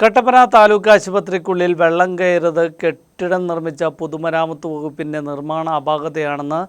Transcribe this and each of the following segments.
കട്ടപ്പന താലൂക്ക് ആശുപത്രിക്കുള്ളിൽ വെള്ളം കയറിയത് കെട്ടിടം നിർമ്മിച്ച പൊതുമരാമത്ത് വകുപ്പിന്റെ നിർമ്മാണ അപാകതയാണെന്ന്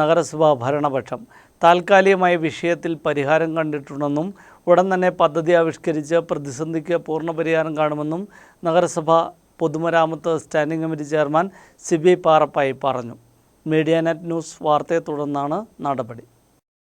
നഗരസഭാ ഭരണപക്ഷം. താൽക്കാലികമായ വിഷയത്തിൽ പരിഹാരം കണ്ടിട്ടുണ്ടെന്നും ഉടൻ തന്നെ പദ്ധതി ആവിഷ്കരിച്ച് പ്രതിസന്ധിക്ക് പൂർണ പരിഹാരം കാണുമെന്നും നഗരസഭ പൊതുമരാമത്ത് standing committee chairman Siby Parappayi പറഞ്ഞു. മീഡിയ നെറ്റ് ന്യൂസ് വാർത്തയെ തുടർന്നാണ് നടപടി.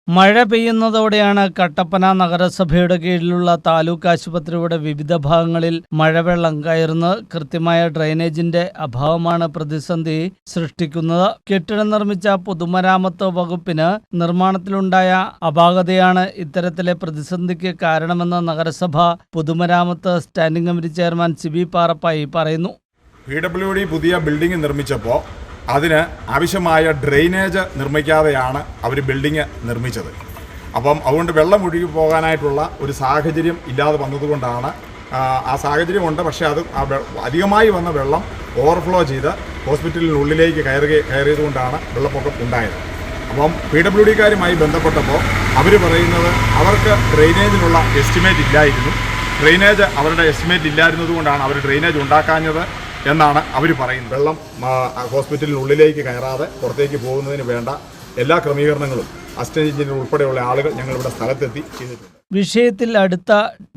മഴ പെയ്യുന്നതോടെയാണ് കട്ടപ്പന നഗരസഭയുടെ കീഴിലുള്ള താലൂക്ക് ആശുപത്രിയുടെ വിവിധ ഭാഗങ്ങളിൽ മഴവെള്ളം കയറുന്നത്. കൃത്യമായ ഡ്രെയിനേജിന്റെ അഭാവമാണ് പ്രതിസന്ധി സൃഷ്ടിക്കുന്നത്. കെട്ടിടം നിർമ്മിച്ച പൊതുമരാമത്ത് വകുപ്പിന് നിർമ്മാണത്തിലുണ്ടായ അപാകതയാണ് ഇത്തരത്തിലെ പ്രതിസന്ധിക്ക് കാരണമെന്ന് നഗരസഭ പൊതുമരാമത്ത് standing committee chairman Siby Parappayi പറയുന്നു. പി ഡബ്ല്യു ഡി പുതിയ ബിൽഡിംഗ് നിർമ്മിച്ചപ്പോൾ അതിന് ആവശ്യമായ ഡ്രെയിനേജ് നിർമ്മിക്കാതെയാണ് അവർ ബിൽഡിങ് നിർമ്മിച്ചത്. അപ്പം അതുകൊണ്ട് വെള്ളം ഒഴുകി പോകാനായിട്ടുള്ള ഒരു സാഹചര്യം ഇല്ലാതെ വന്നതുകൊണ്ടാണ് ആ, സാഹചര്യമുണ്ട്. പക്ഷേ അത് ആ അധികമായി വന്ന വെള്ളം ഓവർഫ്ലോ ചെയ്ത് ഹോസ്പിറ്റലിനുള്ളിലേക്ക് കയറുക കയറിയതുകൊണ്ടാണ് വെള്ളപ്പൊക്കം ഉണ്ടായത്. അപ്പം പി ഡബ്ല്യു ഡിക്കാരുമായി ബന്ധപ്പെട്ടപ്പോൾ അവർ പറയുന്നത് അവർക്ക് ഡ്രെയിനേജിനുള്ള എസ്റ്റിമേറ്റ് ഇല്ലായിരുന്നു. ഡ്രെയിനേജ് അവരുടെ എസ്റ്റിമേറ്റ് ഇല്ലായിരുന്നതുകൊണ്ടാണ് അവർ ഡ്രെയിനേജ് ഉണ്ടാക്കാഞ്ഞത്. എന്നാണ് അവർ പറയുന്നത്. വെള്ളം ഹോസ്പിറ്റലിനുള്ളിലേക്ക് കയറാതെ പുറത്തേക്ക് പോകുന്നതിന് വേണ്ട എല്ലാ ക്രമീകരണങ്ങളും അസിസ്റ്റന്റ് ഉൾപ്പെടെയുള്ള ആളുകൾ ഞങ്ങളിവിടെ സ്ഥലത്തെത്തി ചെയ്തിട്ടുണ്ട്. വിഷയത്തിൽ അടുത്ത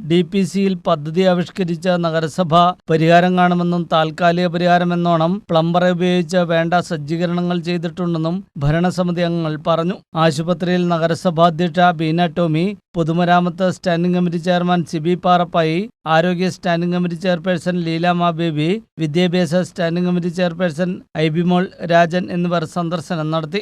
ഡി പി സിയിൽ പദ്ധതി ആവിഷ്കരിച്ച നഗരസഭ പരിഹാരം കാണുമെന്നും താൽക്കാലിക പരിഹാരമെന്നോണം പ്ലംബറെ ഉപയോഗിച്ച് വേണ്ട സജ്ജീകരണങ്ങൾ ചെയ്തിട്ടുണ്ടെന്നും ഭരണസമിതി അംഗങ്ങൾ പറഞ്ഞു. ആശുപത്രിയിൽ നഗരസഭാ അധ്യക്ഷ ബീന ടോമി പൊതുമരാമത്ത് standing committee chairman Siby Parappayi ആരോഗ്യ standing committee chairperson Leela Baby വിദ്യാഭ്യാസ standing committee chairperson Ibimol Rajan എന്നിവർ സന്ദർശനം നടത്തി.